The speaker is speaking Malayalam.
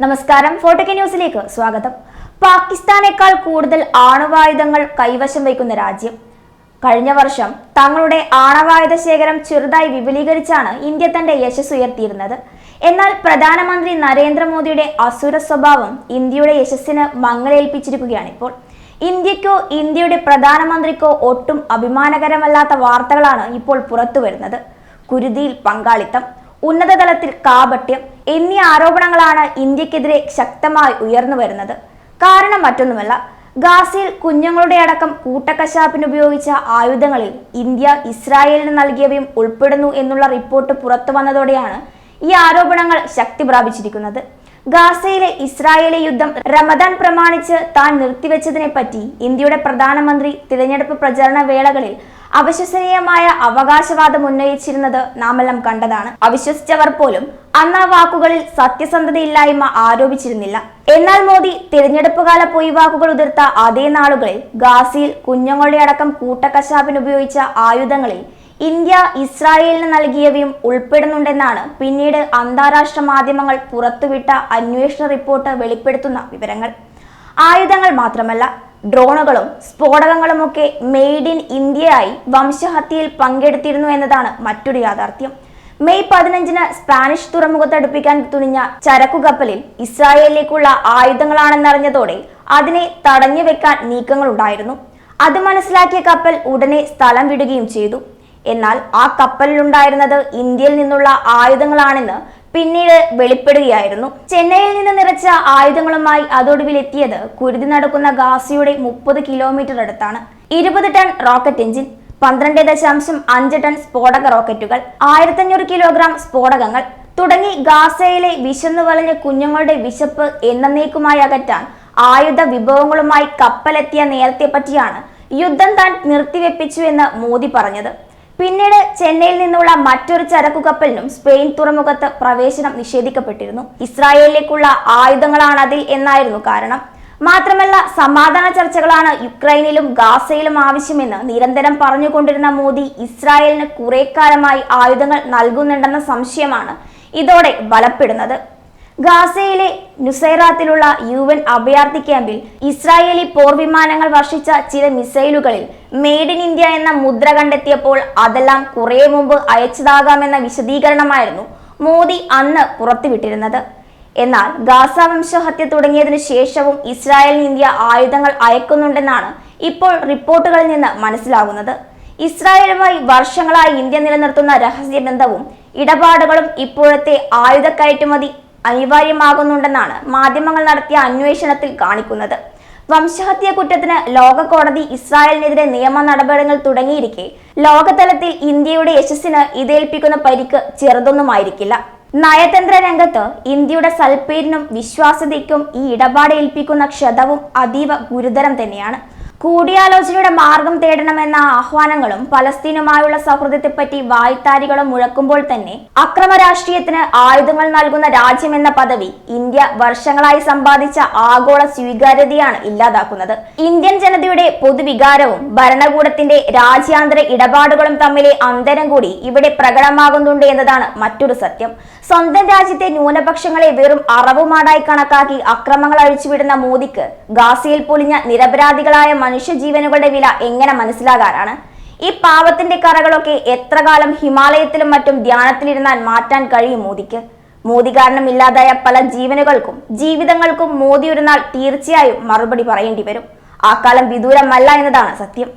നമസ്കാരം ഫോട്ടോക്കെ ന്യൂസിലേക്ക് സ്വാഗതം. പാകിസ്ഥാനേക്കാൾ കൂടുതൽ ആണവായുധങ്ങൾ കൈവശം വയ്ക്കുന്ന രാജ്യം. കഴിഞ്ഞ വർഷം തങ്ങളുടെ ആണവായുധ ശേഖരം ചെറുതായി വിപുലീകരിച്ചാണ് ഇന്ത്യ തന്റെ യശസ് ഉയർത്തിയിരുന്നത്. എന്നാൽ പ്രധാനമന്ത്രി നരേന്ദ്രമോദിയുടെ അസുര സ്വഭാവം ഇന്ത്യയുടെ യശസ്സിന് മങ്ങലേൽപ്പിച്ചിരിക്കുകയാണിപ്പോൾ ഇന്ത്യക്കോ ഇന്ത്യയുടെ പ്രധാനമന്ത്രിക്കോ ഒട്ടും അഭിമാനകരമല്ലാത്ത വാർത്തകളാണ് ഇപ്പോൾ പുറത്തു വരുന്നത് കുരുതിയിൽ പങ്കാളിത്തം ഉന്നതതലത്തിൽ കാപട്യം എന്നീ ആരോപണങ്ങളാണ് ഇന്ത്യക്കെതിരെ ശക്തമായി ഉയർന്നു വരുന്നത്. കാരണം മറ്റൊന്നുമല്ല ഗാസയിൽ കുഞ്ഞുങ്ങളുടെ അടക്കം കൂട്ടക്കശാപ്പിന് ഉപയോഗിച്ച ആയുധങ്ങളിൽ ഇന്ത്യ ഇസ്രായേലിന് നൽകിയവയും ഉൾപ്പെടുന്നു എന്നുള്ള റിപ്പോർട്ട് പുറത്തു വന്നതോടെയാണ് ഈ ആരോപണങ്ങൾ ശക്തി പ്രാപിച്ചിരിക്കുന്നത്. ഗാസയിലെ ഇസ്രായേലി യുദ്ധം റമദാൻ പ്രമാണിച്ച് താൻ നിർത്തിവെച്ചതിനെ പറ്റി ഇന്ത്യയുടെ പ്രധാനമന്ത്രി തിരഞ്ഞെടുപ്പ് പ്രചരണ വേളകളിൽ അവിശ്വസനീയമായ അവകാശവാദം ഉന്നയിച്ചിരുന്നത് നാമെല്ലാം കണ്ടതാണ്. അവിശ്വസിച്ചവർ പോലും അന്ന് ആ വാക്കുകളിൽ സത്യസന്ധതയില്ലായ്മ ആരോപിച്ചിരുന്നില്ല. എന്നാൽ മോദി തിരഞ്ഞെടുപ്പ് കാല പൊയ്വാക്കുകൾ ഉതിർത്ത അതേ നാളുകളിൽ ഗാസിയിൽ കുഞ്ഞുങ്ങളുടെ അടക്കം കൂട്ടക്കശാപ്പിന് ഉപയോഗിച്ച ആയുധങ്ങളിൽ ഇന്ത്യ ഇസ്രായേലിന് നൽകിയവയും ഉൾപ്പെടുന്നുണ്ടെന്നാണ് പിന്നീട് അന്താരാഷ്ട്ര മാധ്യമങ്ങൾ പുറത്തുവിട്ട അന്വേഷണ റിപ്പോർട്ട് വെളിപ്പെടുത്തുന്ന വിവരങ്ങൾ. ആയുധങ്ങൾ മാത്രമല്ല ഡ്രോണുകളും സ്ഫോടകങ്ങളുമൊക്കെ മെയ്ഡ് ഇൻ ഇന്ത്യയായി വംശഹത്യയിൽ പങ്കെടുത്തിരുന്നു എന്നതാണ് മറ്റൊരു യാഥാർത്ഥ്യം. മെയ് പതിനഞ്ചിന് സ്പാനിഷ് തുറമുഖത്ത് അടുപ്പിക്കാൻ തുനിഞ്ഞ ചരക്കു കപ്പലിൽ ഇസ്രായേലിലേക്കുള്ള ആയുധങ്ങളാണെന്നറിഞ്ഞതോടെ അതിനെ തടഞ്ഞു വെക്കാൻ നീക്കങ്ങളുണ്ടായിരുന്നു. അത് മനസ്സിലാക്കിയ കപ്പൽ ഉടനെ സ്ഥലം വിടുകയും ചെയ്തു. എന്നാൽ ആ കപ്പലിലുണ്ടായിരുന്നത് ഇന്ത്യയിൽ നിന്നുള്ള ആയുധങ്ങളാണെന്ന് പിന്നീട് വെളിപ്പെടുകയായിരുന്നു. ചെന്നൈയിൽ നിന്ന് നിറച്ച ആയുധങ്ങളുമായി അതൊടുവിൽ എത്തിയത് കുരുതി നടക്കുന്ന ഗാസിയുടെ മുപ്പത് കിലോമീറ്റർ അടുത്താണ്. ഇരുപത് ടൺ റോക്കറ്റ് എഞ്ചിൻ പന്ത്രണ്ട് ദശാംശം അഞ്ച് ടൺ സ്ഫോടക റോക്കറ്റുകൾ ആയിരത്തഞ്ഞൂറ് കിലോഗ്രാം സ്ഫോടകങ്ങൾ തുടങ്ങി ഗാസയിലെ വിശന്നു വളഞ്ഞ കുഞ്ഞുങ്ങളുടെ വിശപ്പ് എന്നേക്കുമായി അകറ്റാൻ ആയുധ വിഭവങ്ങളുമായി കപ്പലെത്തിയ നേരത്തെ പറ്റിയാണ് യുദ്ധം താൻ നിർത്തിവെപ്പിച്ചു എന്ന് മോദി പറഞ്ഞത്. പിന്നീട് ചെന്നൈയിൽ നിന്നുള്ള മറ്റൊരു ചരക്കു കപ്പലിനും സ്പെയിൻ തുറമുഖത്ത് പ്രവേശനം നിഷേധിക്കപ്പെട്ടിരുന്നു. ഇസ്രായേലിലേക്കുള്ള ആയുധങ്ങളാണ് അതിൽ എന്നായിരുന്നു കാരണം. മാത്രമല്ല സമാധാന ചർച്ചകളാണ് യുക്രൈനിലും ഗാസയിലും ആവശ്യമെന്ന് നിരന്തരം പറഞ്ഞുകൊണ്ടിരുന്ന മോദി ഇസ്രായേലിന് കുറെ കാലമായി ആയുധങ്ങൾ നൽകുന്നുണ്ടെന്ന സംശയമാണ് ഇതോടെ ബലപ്പെടുന്നത്. ഗാസയിലെ നുസൈറാത്തിലുള്ള യു എൻ അഭയാർത്ഥി ക്യാമ്പിൽ ഇസ്രായേലി പോർവിമാനങ്ങൾ വർഷിച്ച ചില മിസൈലുകളിൽ മെയ്ഡ് ഇൻ ഇന്ത്യ എന്ന മുദ്ര കണ്ടെത്തിയപ്പോൾ അതെല്ലാം കുറേ മുമ്പ് അയച്ചതാകാമെന്ന വിശദീകരണമായിരുന്നു മോദി അന്ന് പുറത്തുവിട്ടിരുന്നത്. എന്നാൽ ഗാസ വംശഹത്യ തുടങ്ങിയതിനു ശേഷവും ഇസ്രായേലിന് ഇന്ത്യ ആയുധങ്ങൾ അയക്കുന്നുണ്ടെന്നാണ് ഇപ്പോൾ റിപ്പോർട്ടുകളിൽ നിന്ന് മനസ്സിലാകുന്നത്. ഇസ്രായേലുമായി വർഷങ്ങളായി ഇന്ത്യ നിലനിർത്തുന്ന രഹസ്യബന്ധവും ഇടപാടുകളും ഇപ്പോഴത്തെ ആയുധ കയറ്റുമതി അനിവാര്യമാകുന്നുണ്ടെന്നാണ് മാധ്യമങ്ങൾ നടത്തിയ അന്വേഷണത്തിൽ കാണിക്കുന്നത്. വംശഹത്യ കുറ്റത്തിന് ലോക കോടതി ഇസ്രായേലിനെതിരെ നിയമ നടപടികൾ തുടങ്ങിയിരിക്കെ ലോകതലത്തിൽ ഇന്ത്യയുടെ യശസ്സിന് ഇതേൽപ്പിക്കുന്ന പരിക്ക് ചെറുതൊന്നുമായിരിക്കില്ല. നയതന്ത്ര രംഗത്ത് ഇന്ത്യയുടെ സൽപ്പേരിനും വിശ്വാസ്യതയ്ക്കും ഈ ഇടപാട് ഏൽപ്പിക്കുന്ന ക്ഷതവും അതീവ ഗുരുതരം തന്നെയാണ്. കൂടിയാലോചനയുടെ മാർഗം തേടണമെന്ന ആഹ്വാനങ്ങളും പലസ്തീനുമായുള്ള സൗഹൃദത്തെപ്പറ്റി വായ്ത്താരികളും മുഴക്കുമ്പോൾ തന്നെ അക്രമ രാഷ്ട്രീയത്തിന് ആയുധങ്ങൾ നൽകുന്ന രാജ്യമെന്ന പദവി ഇന്ത്യ വർഷങ്ങളായി സമ്പാദിച്ച ആഗോള സ്വീകാര്യതയാണ് ഇല്ലാതാക്കുന്നത്. ഇന്ത്യൻ ജനതയുടെ പൊതുവികാരവും ഭരണകൂടത്തിന്റെ രാജ്യാന്തര ഇടപാടുകളും തമ്മിലെ അന്തരം കൂടി ഇവിടെ പ്രകടമാകുന്നുണ്ട് എന്നതാണ് മറ്റൊരു സത്യം. സ്വന്തം രാജ്യത്തെ ന്യൂനപക്ഷങ്ങളെ വെറും അറവുമാടായി കണക്കാക്കി അക്രമങ്ങൾ അഴിച്ചുവിടുന്ന മോദിക്ക് ഗാസയിൽ പൊളിഞ്ഞ നിരപരാധികളായ മനുഷ്യജീവനുകളുടെ വില എങ്ങനെ മനസ്സിലാകാറാണ് ഈ പാവത്തിന്റെ കറകളൊക്കെ എത്ര കാലം ഹിമാലയത്തിലും മറ്റും ധ്യാനത്തിലിരുന്നാൽ മാറ്റാൻ കഴിയും മോദിക്ക്? മോദി കാരണം ഇല്ലാതായ പല ജീവനുകൾക്കും ജീവിതങ്ങൾക്കും മോദി ഒരു നാൾ തീർച്ചയായും മറുപടി പറയേണ്ടി വരും. ആ കാലം വിദൂരമല്ല എന്നതാണ് സത്യം.